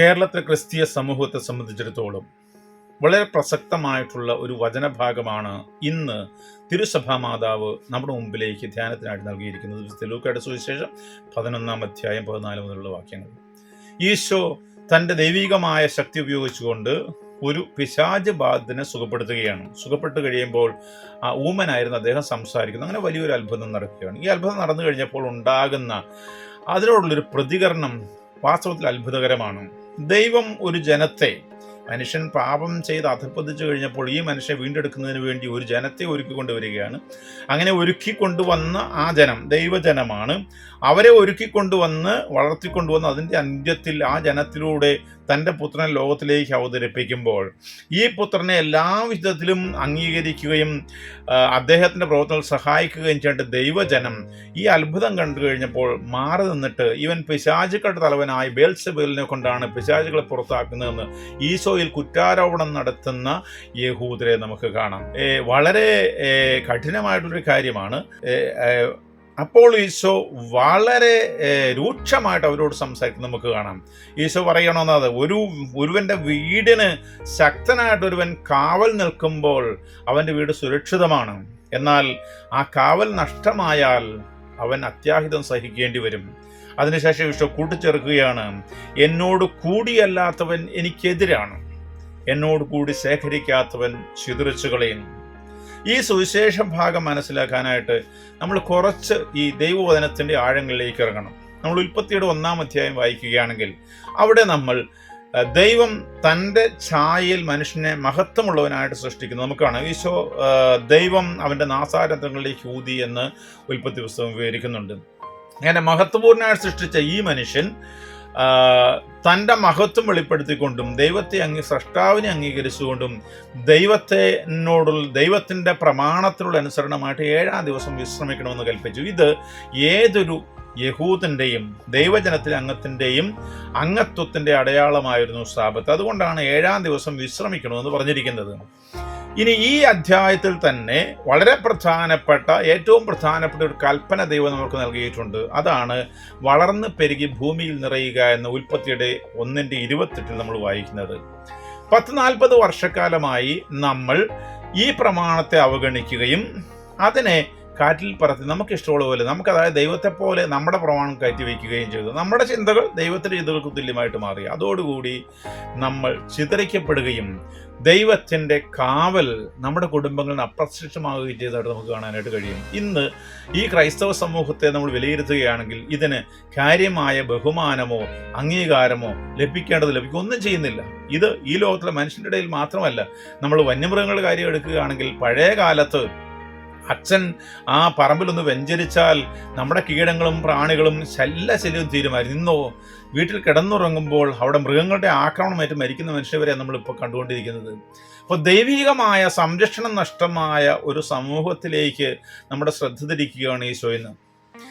കേരളത്തിലെ ക്രിസ്തീയ സമൂഹത്തെ സംബന്ധിച്ചിടത്തോളം വളരെ പ്രസക്തമായിട്ടുള്ള ഒരു വചനഭാഗമാണ് ഇന്ന് തിരുസഭാ മാതാവ് നമ്മുടെ മുമ്പിലേക്ക് ധ്യാനത്തിനായിട്ട് നൽകിയിരിക്കുന്നത്. തെലൂക്കയുടെ സുവിശേഷം പതിനൊന്നാം അധ്യായം പതിനാല് മുതലുള്ള വാക്യങ്ങൾ. ഈശോ തന്റെ ദൈവികമായ ശക്തി ഉപയോഗിച്ചുകൊണ്ട് ഒരു പിശാജ് ബാധിതനെ സുഖപ്പെടുത്തുകയാണ്. സുഖപ്പെട്ട് കഴിയുമ്പോൾ ആ ഊമനായിരുന്നു അദ്ദേഹം സംസാരിക്കുന്നു അങ്ങനെ വലിയൊരു അത്ഭുതം നടക്കുകയാണ്. ഈ അത്ഭുതം നടന്നു കഴിഞ്ഞപ്പോൾ ഉണ്ടാകുന്ന അതിനോടുള്ളൊരു പ്രതികരണം വാസ്തവത്തിൽ അത്ഭുതകരമാണ്. ദൈവം ഒരു ജനത്തെ മനുഷ്യൻ പാപം ചെയ്ത് അധപ്പതിച്ചു കഴിഞ്ഞപ്പോൾ ഈ മനുഷ്യനെ വീണ്ടെടുക്കുന്നതിന് വേണ്ടി ഒരു ജനത്തെ ഒരുക്കി കൊണ്ടുവരികയാണ് അങ്ങനെ ഒരുക്കി കൊണ്ടുവന്ന ആ ജനം ദൈവജനമാണ്. അവരെ ഒരുക്കി കൊണ്ടുവന്ന് വളർത്തിക്കൊണ്ടുവന്ന് അതിന്റെ അന്ത്യത്തിൽ ആ ജനത്തിലൂടെ തന്റെ പുത്രനെ ലോകത്തിലേക്ക് അവതരിപ്പിക്കുമ്പോൾ ഈ പുത്രനെ എല്ലാ വിധത്തിലും അംഗീകരിക്കുകയും അദ്ദേഹത്തിന്റെ പ്രവർത്തനങ്ങൾ സഹായിക്കുകയും ചെയ്യേണ്ട ദൈവജനം ഈ അത്ഭുതം കണ്ടു കഴിഞ്ഞപ്പോൾ മാറി നിന്നിട്ട് ഇവൻ പിശാചുക്കളുടെ തലവനായ ബേൽസബേലിനെ കൊണ്ടാണ് പിശാചുകളെ പുറത്താക്കുന്നതെന്ന് ഈശോയിൽ കുറ്റാരോപണം നടത്തുന്ന യഹൂദരെ നമുക്ക് കാണാം. വളരെ കഠിനമായിട്ടൊരു കാര്യമാണ്. അപ്പോൾ ഈശോ വളരെ രൂക്ഷമായിട്ട് അവരോട് സംസാരിക്കുന്നത് നമുക്ക് കാണാം. ഈശോ പറയണമെന്നത് ഒരു ഒരുവന്റെ വീടിന് ശക്തനായിട്ട് ഒരുവൻ കാവൽ നിൽക്കുമ്പോൾ അവന്റെ വീട് സുരക്ഷിതമാണ്. എന്നാൽ ആ കാവൽ നഷ്ടമായാൽ അവൻ അത്യാഹിതം സഹിക്കേണ്ടി വരും. അതിനുശേഷം ഈശോ കൂട്ടിച്ചേർക്കുകയാണ് എന്നോട് കൂടിയല്ലാത്തവൻ എനിക്കെതിരാണ്. എന്നോട് കൂടി ശേഖരിക്കാത്തവൻ ചിതറിച്ചു കളയും. ഈ സുവിശേഷ ഭാഗം മനസ്സിലാക്കാനായിട്ട് നമ്മൾ കുറച്ച് ഈ ദൈവവചനത്തിന്റെ ആഴങ്ങളിലേക്ക് ഇറങ്ങണം. നമ്മൾ ഉൽപ്പത്തിയുടെ ഒന്നാം അധ്യായം വായിക്കുകയാണെങ്കിൽ അവിടെ നമ്മൾ ദൈവം തന്റെ ഛായയിൽ മനുഷ്യനെ മഹത്വമുള്ളവനായിട്ട് സൃഷ്ടിക്കുന്നു. നമുക്കാണ് ഈശോ ദൈവം അവന്റെ നാസാരത്വങ്ങളിലേക്ക് ഊതി എന്ന് ഉൽപ്പത്തി പുസ്തകം വിവരിക്കുന്നുണ്ട്. അങ്ങനെ മഹത്വപൂർണനായിട്ട് സൃഷ്ടിച്ച ഈ മനുഷ്യൻ തന്റെ മഹത്വം വെളിപ്പെടുത്തിക്കൊണ്ടും ദൈവത്തെ അംഗീ സൃഷ്ടാവിനെ അംഗീകരിച്ചുകൊണ്ടും ദൈവത്തിനോടുള്ള ദൈവത്തിന്റെ പ്രമാണത്തിനുള്ള അനുസരണമായിട്ട് ഏഴാം ദിവസം വിശ്രമിക്കണമെന്ന് കൽപ്പിച്ചു. ഇത് ഏതൊരു യഹൂദന്റെയും ദൈവജനത്തിലെ അംഗത്തിന്റെയും അംഗത്വത്തിന്റെ അടയാളമായിരുന്നു സ്ഥാപത്ത്. അതുകൊണ്ടാണ് ഏഴാം ദിവസം വിശ്രമിക്കണമെന്ന് പറഞ്ഞിരിക്കുന്നത്. ഇനി ഈ അധ്യായത്തിൽ തന്നെ വളരെ പ്രധാനപ്പെട്ട ഏറ്റവും പ്രധാനപ്പെട്ട ഒരു കൽപ്പന ദൈവം നമുക്ക് നൽകിയിട്ടുണ്ട്. അതാണ് വളർന്ന് പെരുകി ഭൂമിയിൽ നിറയുക എന്ന ഉൽപ്പത്തിയുടെ ഒന്നിന്റെ ഇരുപത്തെട്ടിൽ നമ്മൾ വായിക്കുന്നത്. പത്ത് നാൽപ്പത് വർഷക്കാലമായി നമ്മൾ ഈ പ്രമാണത്തെ അവഗണിക്കുകയും അതിനെ കാറ്റിൽ പറത്തി നമുക്ക് ഇഷ്ടമുള്ള പോലെ നമുക്ക് അതായത് ദൈവത്തെ പോലെ നമ്മുടെ പ്രമാണം കയറ്റി വയ്ക്കുകയും ചെയ്തു. നമ്മുടെ ചിന്തകൾ ദൈവത്തിന്റെ ചിന്തകൾക്ക് തുല്യമായിട്ട് മാറി. അതോടുകൂടി നമ്മൾ ചിതറിക്കപ്പെടുകയും ദൈവത്തിന്റെ കാവൽ നമ്മുടെ കുടുംബങ്ങളിൽ അപ്രത്യക്ഷമാവുകയും ചെയ്തതായിട്ട് നമുക്ക് കാണാനായിട്ട് കഴിയും. ഇന്ന് ഈ ക്രൈസ്തവ സമൂഹത്തെ നമ്മൾ വിലയിരുത്തുകയാണെങ്കിൽ ഇതിന് കാര്യമായ ബഹുമാനമോ അംഗീകാരമോ ലഭിക്കേണ്ടത് ലഭിക്കും. ഒന്നും ചെയ്യുന്നില്ല. ഇത് ഈ ലോകത്തിലെ മനുഷ്യന്റെ ഇടയിൽ മാത്രമല്ല നമ്മൾ വന്യമൃഗങ്ങളുടെ കാര്യം എടുക്കുകയാണെങ്കിൽ പഴയ കാലത്ത് അച്ഛൻ ആ പറമ്പിലൊന്ന് വെഞ്ചരിച്ചാൽ നമ്മുടെ കീടങ്ങളും പ്രാണികളും ശല്യശല്യവും തീരുമായിരുന്നു ഇന്നോ വീട്ടിൽ കിടന്നുറങ്ങുമ്പോൾ അവിടെ മൃഗങ്ങളുടെ ആക്രമണമേറ്റ് മരിക്കുന്ന മനുഷ്യവരെ നമ്മളിപ്പോൾ കണ്ടുകൊണ്ടിരിക്കുന്നത്. അപ്പോൾ ദൈവികമായ സംരക്ഷണം നഷ്ടമായ ഒരു സമൂഹത്തിലേക്ക് നമ്മുടെ ശ്രദ്ധ തിരിക്കുകയാണ് ഈശോ ഇന്ന്.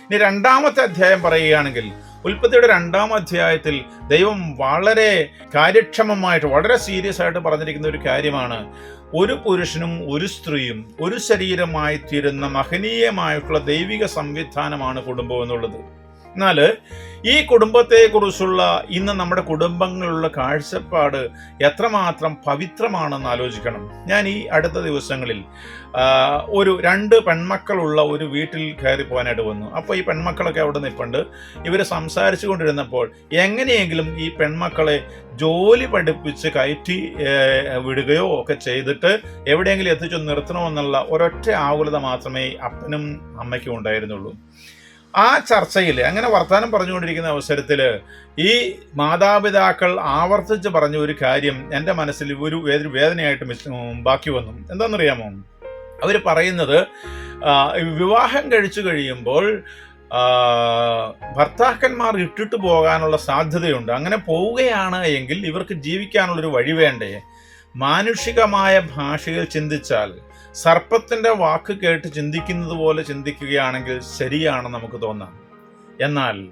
ഇനി രണ്ടാമത്തെ അധ്യായം പറയുകയാണെങ്കിൽ ഉൽപ്പത്തിയുടെ രണ്ടാം അധ്യായത്തിൽ ദൈവം വളരെ കാര്യക്ഷമമായിട്ട് വളരെ സീരിയസ് ആയിട്ട് പറഞ്ഞിരിക്കുന്ന ഒരു കാര്യമാണ്. ഒരു പുരുഷനും ഒരു സ്ത്രീയും ഒരു ശരീരമായി തീരുന്ന മഹനീയമായിട്ടുള്ള ദൈവിക സംവിധാനമാണ് കുടുംബം എന്നുള്ളത്. എന്നാൽ ഈ കുടുംബത്തെക്കുറിച്ചുള്ള ഇന്ന് നമ്മുടെ കുടുംബങ്ങളിലുള്ള കാഴ്ചപ്പാട് എത്രമാത്രം പവിത്രമാണെന്ന് ആലോചിക്കണം. ഞാൻ ഈ അടുത്ത ദിവസങ്ങളിൽ ഒരു രണ്ട് പെൺമക്കളുള്ള ഒരു വീട്ടിൽ കയറി പോകാനായിട്ട് വന്നു. അപ്പോൾ ഈ പെൺമക്കളൊക്കെ അവിടെ നിൽപ്പുണ്ട്. ഇവർ സംസാരിച്ചു കൊണ്ടിരുന്നപ്പോൾ എങ്ങനെയെങ്കിലും ഈ പെൺമക്കളെ ജോലി പഠിപ്പിച്ച് കയറ്റി വിടുകയോ ഒക്കെ ചെയ്തിട്ട് എവിടെയെങ്കിലും എത്തിച്ചു നിർത്തണമെന്നുള്ള ഒരൊറ്റ ആകുലത മാത്രമേ അപ്പനും അമ്മയ്ക്കും ഉണ്ടായിരുന്നുള്ളൂ. ആ ചർച്ചയിൽ അങ്ങനെ വർത്തമാനം പറഞ്ഞുകൊണ്ടിരിക്കുന്ന അവസരത്തിൽ ഈ മാതാപിതാക്കൾ ആവർത്തിച്ച് പറഞ്ഞ ഒരു കാര്യം എന്റെ മനസ്സിൽ ഒരു വേദ- വേദനയായിട്ട് ബാക്കി വന്നു. എന്താണെന്നറിയാമോ? അവർ പറയുന്നത് വിവാഹം കഴിച്ചു കഴിയുമ്പോൾ ഭർത്താക്കന്മാർ ഇട്ടിട്ട് പോകാനുള്ള സാധ്യതയുണ്ട്. അങ്ങനെ പോവുകയാണ് എങ്കിൽ ഇവർക്ക് ജീവിക്കാനുള്ളൊരു വഴി വേണ്ടേ? മാനുഷികമായ ഭാഷയിൽ ചിന്തിച്ചാൽ സർപ്പത്തിന്റെ വാക്ക് കേട്ട് ചിന്തിക്കുന്നത് പോലെ ചിന്തിക്കുകയാണെങ്കിൽ ശരിയാണ് നമുക്ക് തോന്നാം. എന്നാൽ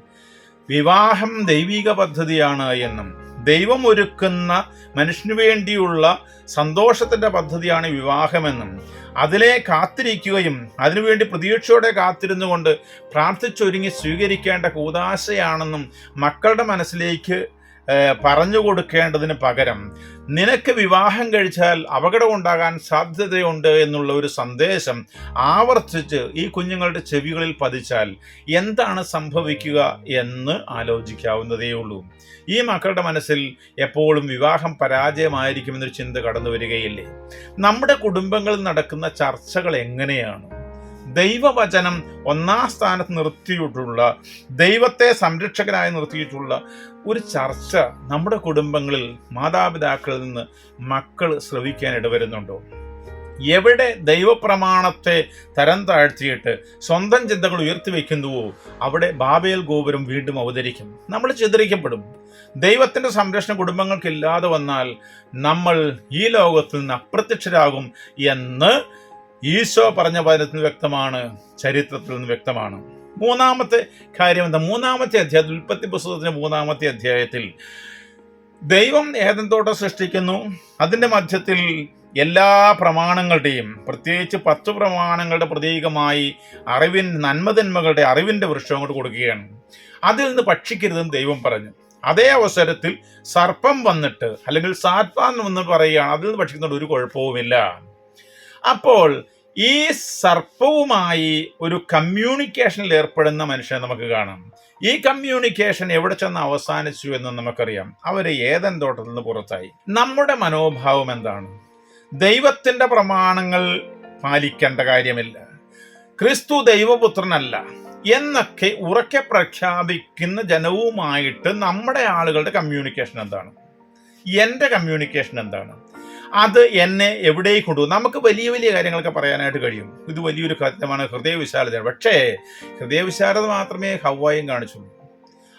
വിവാഹം ദൈവിക പദ്ധതിയാണ് എന്നും ദൈവം ഒരുക്കുന്ന മനുഷ്യനു വേണ്ടിയുള്ള സന്തോഷത്തിന്റെ പദ്ധതിയാണ് വിവാഹമെന്നും അതിലെ കാത്തിരിക്കുകയും അതിനുവേണ്ടി പ്രതീക്ഷയോടെ കാത്തിരുന്നുകൊണ്ട് പ്രാർത്ഥിച്ചൊരുങ്ങി സ്വീകരിക്കേണ്ട കൂതാശയാണെന്നും മക്കളുടെ മനസ്സിലേക്ക് പറഞ്ഞു കൊടുക്കേണ്ടതിന് പകരം നിനക്ക് വിവാഹം കഴിച്ചാൽ അപകടം ഉണ്ടാകാൻ സാധ്യതയുണ്ട് എന്നുള്ള ഒരു സന്ദേശം ആവർത്തിച്ച് ഈ കുഞ്ഞുങ്ങളുടെ ചെവികളിൽ പതിച്ചാൽ എന്താണ് സംഭവിക്കുക എന്ന് ആലോചിക്കാവുന്നതേ ഉള്ളൂ. ഈ മക്കളുടെ മനസ്സിൽ എപ്പോഴും വിവാഹം പരാജയമായിരിക്കുമെന്നൊരു ചിന്ത കടന്നു വരികയില്ലേ നമ്മുടെ കുടുംബങ്ങളിൽ നടക്കുന്ന ചർച്ചകൾ എങ്ങനെയാണ്? ദൈവവചനം ഒന്നാം സ്ഥാനത്ത് നിർത്തിയിട്ടുള്ള ദൈവത്തെ സംരക്ഷകനായി നിർത്തിയിട്ടുള്ള ഒരു ചർച്ച നമ്മുടെ കുടുംബങ്ങളിൽ മാതാപിതാക്കളിൽ നിന്ന് മക്കൾ ശ്രവിക്കാൻ ഇടവരുന്നുണ്ടോ? എവിടെ ദൈവപ്രമാണത്തെ തരം താഴ്ത്തിയിട്ട് സ്വന്തം ചിന്തകൾ ഉയർത്തി വയ്ക്കുന്നുവോ അവിടെ ബാബേൽ ഗോപുരം വീണ്ടും അവതരിക്കും. നമ്മൾ ചിതറിക്കപ്പെടും. ദൈവത്തിന്റെ സംരക്ഷണം കുടുംബങ്ങൾക്കില്ലാതെ വന്നാൽ നമ്മൾ ഈ ലോകത്തിൽ നിന്ന് അപ്രത്യക്ഷരാകും എന്ന് ഈശോ പറഞ്ഞ വചനത്തിൽ വ്യക്തമാണ് ചരിത്രത്തിൽ നിന്ന് വ്യക്തമാണ്. മൂന്നാമത്തെ കാര്യം എന്താ? മൂന്നാമത്തെ അധ്യായത്തിൽ ഉൽപ്പത്തി പുസ്തകത്തിന്റെ മൂന്നാമത്തെ അധ്യായത്തിൽ ദൈവം ഏതൻ തോട്ടം സൃഷ്ടിക്കുന്നു? അതിന്റെ മധ്യത്തിൽ എല്ലാ പ്രമാണങ്ങളുടെയും പ്രത്യേകിച്ച് പത്ത് പ്രമാണങ്ങളുടെ പ്രതീകമായി അറിവിൻ നന്മതിന്മകളുടെ അറിവിന്റെ വൃക്ഷം അങ്ങോട്ട് കൊടുക്കുകയാണ്. അതിൽ നിന്ന് ഭക്ഷിക്കരുതെന്ന് ദൈവം പറഞ്ഞു. അതേ അവസരത്തിൽ സർപ്പം വന്നിട്ട് അല്ലെങ്കിൽ സാത്വാൻ വന്ന് പറയുകയാണ് അതിൽ നിന്ന് ഭക്ഷിക്കുന്നതുകൊണ്ട് ഒരു കുഴപ്പവുമില്ല. അപ്പോൾ ഈ സർപ്പവുമായി ഒരു കമ്മ്യൂണിക്കേഷനിൽ ഏർപ്പെടുന്ന മനുഷ്യനെ നമുക്ക് കാണാം. ഈ കമ്മ്യൂണിക്കേഷൻ എവിടെ ചെന്ന് അവസാനിച്ചു എന്ന് നമുക്കറിയാം. അവർ ഏതൻ തോട്ടത്തിൽ നിന്ന് പുറത്തായി. നമ്മുടെ മനോഭാവം എന്താണ്? ദൈവത്തിന്റെ പ്രമാണങ്ങൾ പാലിക്കേണ്ട കാര്യമില്ല. ക്രിസ്തു ദൈവപുത്രനല്ല എന്നൊക്കെ ഉറക്കെ പ്രഖ്യാപിക്കുന്ന ജനവുമായിട്ട് നമ്മുടെ ആളുകളുടെ കമ്മ്യൂണിക്കേഷൻ എന്താണ്? എന്റെ കമ്മ്യൂണിക്കേഷൻ എന്താണ്? അത് എന്നെ എവിടേക്ക് കൊണ്ടുപോകും. നമുക്ക് വലിയ വലിയ കാര്യങ്ങളൊക്കെ പറയാനായിട്ട് കഴിയും. ഇത് വലിയൊരു കാര്യമാണ് ഹൃദയവിശാലത പക്ഷേ ഹൃദയവിശാലത മാത്രമേ ഹവായും കാണിച്ചുള്ളൂ.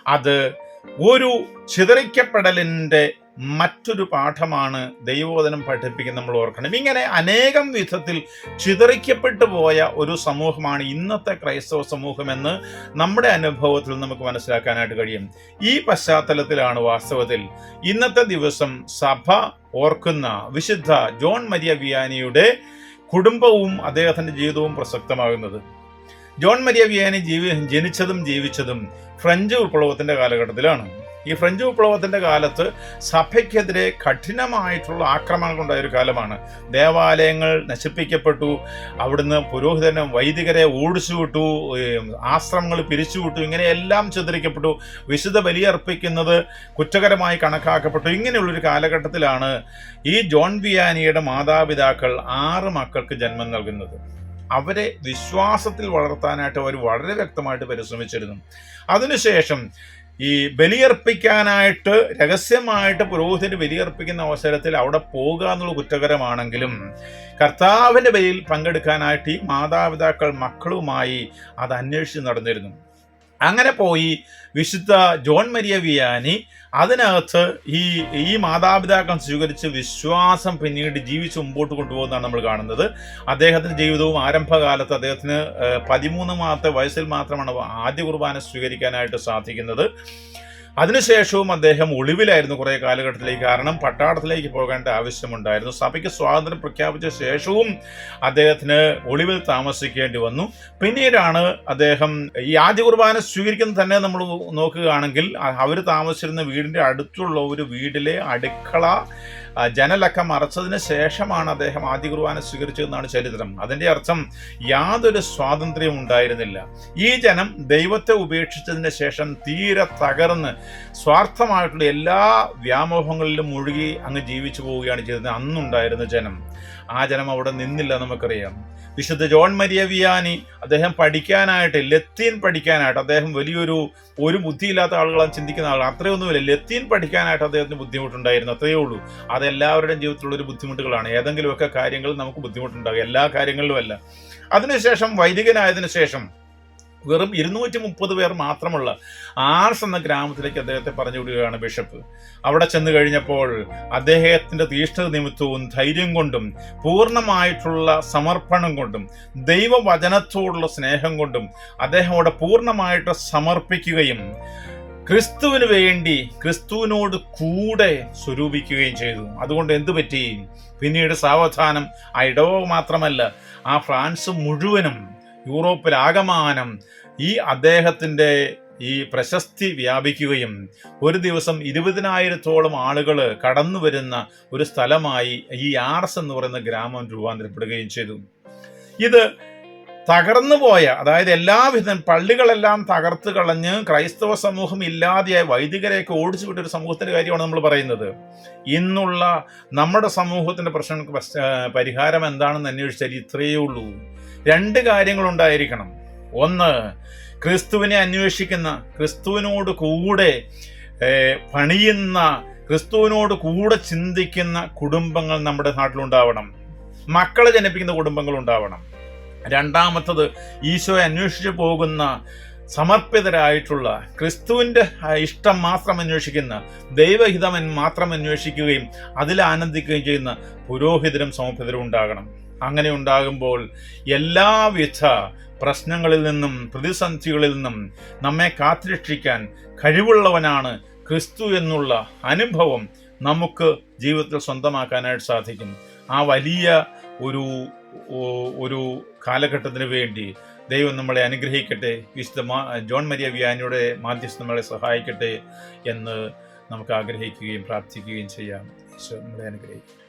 അത് ഒരു ചിതറിക്കപ്പെടലിന്റെ മറ്റൊരു പാഠമാണ് ദൈവോധനം പഠിപ്പിക്കുന്ന നമ്മൾ ഓർക്കണം. ഇങ്ങനെ അനേകം വിധത്തിൽ ചിതറിക്കപ്പെട്ടു പോയ ഒരു സമൂഹമാണ് ഇന്നത്തെ ക്രൈസ്തവ സമൂഹമെന്ന് നമ്മുടെ അനുഭവത്തിൽ നമുക്ക് മനസ്സിലാക്കാനായിട്ട് കഴിയും. ഈ പശ്ചാത്തലത്തിലാണ് വാസ്തവത്തിൽ ഇന്നത്തെ ദിവസം സഭ ഓർക്കുന്ന വിശുദ്ധ ജോൺ മരിയ വിയാനിയുടെ കുടുംബവും അദ്ദേഹത്തിന്റെ ജീവിതവും പ്രസക്തമാകുന്നത്. ജോൺ മരിയ വിയാനി ജീവി ജനിച്ചതും ജീവിച്ചതും ഫ്രഞ്ച് വിപ്ലവത്തിന്റെ കാലഘട്ടത്തിലാണ്. ഈ ഫ്രഞ്ച് വിപ്ലവത്തിന്റെ കാലത്ത് സഭയ്ക്കെതിരെ കഠിനമായിട്ടുള്ള ആക്രമണങ്ങൾ ഉണ്ടായ ഒരു കാലമാണ്. ദേവാലയങ്ങൾ നശിപ്പിക്കപ്പെട്ടു അവിടുന്ന് പുരോഹിതനെ വൈദികരെ ഓടിച്ചു വിട്ടു ആശ്രമങ്ങൾ പിരിച്ചുവിട്ടു ഇങ്ങനെയെല്ലാം ചിതറിക്കപ്പെട്ടു. വിശുദ്ധ ബലിയർപ്പിക്കുന്നത് കുറ്റകരമായി കണക്കാക്കപ്പെട്ടു. ഇങ്ങനെയുള്ളൊരു കാലഘട്ടത്തിലാണ് ഈ ജോൺ ബിയാനിയുടെ മാതാപിതാക്കൾ ആറ് മക്കൾക്ക് ജന്മം നൽകുന്നത്. അവരെ വിശ്വാസത്തിൽ വളർത്താനായിട്ട് അവർ വളരെ വ്യക്തമായിട്ട് പരിശ്രമിച്ചിരുന്നു. അതിനുശേഷം ഈ ബലിയർപ്പിക്കാനായിട്ട് രഹസ്യമായിട്ട് പുരോഹിതന് ബലിയർപ്പിക്കുന്ന അവസരത്തിൽ അവിടെ പോകുക എന്നുള്ള കുറ്റകരമാണെങ്കിലും കർത്താവിന്റെ ബലിയിൽ പങ്കെടുക്കാനായിട്ട് ഈ മാതാപിതാക്കൾ മക്കളുമായി അത് അന്വേഷിച്ച് നടന്നിരുന്നു. അങ്ങനെ പോയി വിശുദ്ധ ജോൺ മരിയ വിയാനി അതിനകത്ത് ഈ ഈ മാതാപിതാക്കൾ സ്വീകരിച്ച് വിശ്വാസം പിന്നീട് ജീവിച്ച് മുമ്പോട്ട് കൊണ്ടുപോകുന്നതാണ് നമ്മൾ കാണുന്നത്. അദ്ദേഹത്തിന്റെ ജീവിതവും ആരംഭകാലത്ത് അദ്ദേഹത്തിന് പതിമൂന്ന് മാസത്തെ വയസ്സിൽ മാത്രമാണ് ആദ്യ കുർബാന സ്വീകരിക്കാനായിട്ട് സാധിക്കുന്നത്. അതിനുശേഷവും അദ്ദേഹം ഒളിവിലായിരുന്നു കുറേ കാലഘട്ടത്തിലേക്ക്. കാരണം പട്ടാളത്തിലേക്ക് പോകേണ്ട ആവശ്യമുണ്ടായിരുന്നു. സഭയ്ക്ക് സ്വാതന്ത്ര്യം പ്രഖ്യാപിച്ച ശേഷവും അദ്ദേഹത്തിന് ഒളിവിൽ താമസിക്കേണ്ടി വന്നു. പിന്നീടാണ് അദ്ദേഹം ഈ ആദ്യ കുർബാന സ്വീകരിക്കുന്ന തന്നെ നമ്മൾ നോക്കുകയാണെങ്കിൽ അവർ താമസിച്ചിരുന്ന വീടിന്റെ അടുത്തുള്ള ഒരു വീട്ടിലെ അടുക്കള ജനലൊക്കെ മറച്ചതിന് ശേഷമാണ് അദ്ദേഹം ആദ്യ കുർബാന സ്വീകരിച്ചതെന്നാണ് ചരിത്രം. അതിന്റെ അർത്ഥം യാതൊരു സ്വാതന്ത്ര്യവും ഉണ്ടായിരുന്നില്ല. ഈ ജനം ദൈവത്തെ ഉപേക്ഷിച്ചതിന് ശേഷം തീരെ തകർന്ന് സ്വാർത്ഥമായിട്ടുള്ള എല്ലാ വ്യാമോഹങ്ങളിലും മുഴുകി അങ്ങ് ജീവിച്ചു പോവുകയാണ് ചെയ്തത്. അന്നുണ്ടായിരുന്ന ജനം. ആ ജനം അവിടെ നിന്നില്ല നമുക്കറിയാം. വിശുദ്ധ ജോൺ മരിയ വിയാനി അദ്ദേഹം പഠിക്കാനായിട്ട് ലത്തീൻ പഠിക്കാനായിട്ട് അദ്ദേഹം വലിയൊരു ഒരു ബുദ്ധിയില്ലാത്ത ആളുകളാണ് ചിന്തിക്കുന്ന ആളാണ് അത്രയൊന്നുമില്ല. ലത്തീൻ പഠിക്കാനായിട്ട് അദ്ദേഹത്തിന് ബുദ്ധിമുട്ടുണ്ടായിരുന്നു. അത്രയേ ഉള്ളൂ. അത് എല്ലാവരുടെയും ജീവിതത്തിലുള്ള ഒരു ബുദ്ധിമുട്ടുകളാണ്. ഏതെങ്കിലുമൊക്കെ കാര്യങ്ങൾ നമുക്ക് ബുദ്ധിമുട്ടുണ്ടാകും. എല്ലാ കാര്യങ്ങളിലും അല്ല അതിനുശേഷം വൈദികനായതിനു ശേഷം വെറും ഇരുന്നൂറ്റി മുപ്പത് പേർ മാത്രമുള്ള ആർസ് എന്ന ഗ്രാമത്തിലേക്ക് അദ്ദേഹത്തെ പറഞ്ഞു വിടുകയാണ് ബിഷപ്പ്. അവിടെ ചെന്ന് കഴിഞ്ഞപ്പോൾ അദ്ദേഹത്തിന്റെ തീഷ്ണത നിമിത്തവും ധൈര്യം കൊണ്ടും പൂർണമായിട്ടുള്ള സമർപ്പണം കൊണ്ടും ദൈവവചനത്തോടുള്ള സ്നേഹം കൊണ്ടും അദ്ദേഹം അവിടെ പൂർണമായിട്ട് സമർപ്പിക്കുകയും ക്രിസ്തുവിന് വേണ്ടി ക്രിസ്തുവിനോട് കൂടെ സ്വരൂപിക്കുകയും ചെയ്തു. അതുകൊണ്ട് എന്തു പറ്റി? പിന്നീട് സാവധാനം. ആ ഇടവ മാത്രമല്ല ആ ഫ്രാൻസ് മുഴുവനും യൂറോപ്പിൽ ആകമാനം ഈ അദ്ദേഹത്തിന്റെ ഈ പ്രശസ്തി വ്യാപിക്കുകയും ഒരു ദിവസം ഇരുപതിനായിരത്തോളം ആളുകൾ കടന്നു വരുന്ന ഒരു സ്ഥലമായി ഈ ആർസ് എന്ന് പറയുന്ന ഗ്രാമം രൂപാന്തരപ്പെടുകയും ചെയ്തു. ഇത് തകർന്നു പോയ അതായത് എല്ലാവിധം പള്ളികളെല്ലാം തകർത്ത് കളഞ്ഞ് ക്രൈസ്തവ സമൂഹം ഇല്ലാതെയായ വൈദികരെയൊക്കെ ഓടിച്ചു വിട്ടൊരു സമൂഹത്തിന്റെ കാര്യമാണ് നമ്മൾ പറയുന്നത്. ഇന്നുള്ള നമ്മുടെ സമൂഹത്തിന്റെ പ്രശ്നങ്ങൾക്ക് പരിഹാരം എന്താണെന്ന് അന്വേഷിച്ചാൽ ഇത്രയേ ഉള്ളൂ. രണ്ട് കാര്യങ്ങളുണ്ടായിരിക്കണം ഒന്ന് ക്രിസ്തുവിനെ അന്വേഷിക്കുന്ന ക്രിസ്തുവിനോട് കൂടെ പണിയുന്ന ക്രിസ്തുവിനോട് കൂടെ ചിന്തിക്കുന്ന കുടുംബങ്ങൾ നമ്മുടെ നാട്ടിലുണ്ടാവണം. മക്കളെ ജനിപ്പിക്കുന്ന കുടുംബങ്ങൾ ഉണ്ടാവണം. രണ്ടാമത്തത് ഈശോയെ അന്വേഷിച്ചു പോകുന്ന സമർപ്പിതരായിട്ടുള്ള ക്രിസ്തുവിന്റെ ഇഷ്ടം മാത്രം അന്വേഷിക്കുന്ന ദൈവഹിതം മാത്രം അന്വേഷിക്കുകയും അതിൽ ആനന്ദിക്കുകയും ചെയ്യുന്ന പുരോഹിതരും സമർപ്പിതരും ഉണ്ടാകണം. അങ്ങനെ ഉണ്ടാകുമ്പോൾ എല്ലാവിധ പ്രശ്നങ്ങളിൽ നിന്നും പ്രതിസന്ധികളിൽ നിന്നും നമ്മെ കാത്തിരക്ഷിക്കാൻ കഴിവുള്ളവനാണ് ക്രിസ്തു എന്നുള്ള അനുഭവം നമുക്ക് ജീവിതത്തിൽ സ്വന്തമാക്കാനായിട്ട് സാധിക്കും ആ വലിയ ഒരു ഒരു കാലഘട്ടത്തിന് വേണ്ടി ദൈവം നമ്മളെ അനുഗ്രഹിക്കട്ടെ വിശുദ്ധ ജോൺ മരിയ വ്യാനിയുടെ മാധ്യസ്ഥ നമ്മളെ സഹായിക്കട്ടെ എന്ന് നമുക്ക് ആഗ്രഹിക്കുകയും പ്രാർത്ഥിക്കുകയും ചെയ്യാം. നമ്മളെ അനുഗ്രഹിക്കട്ടെ.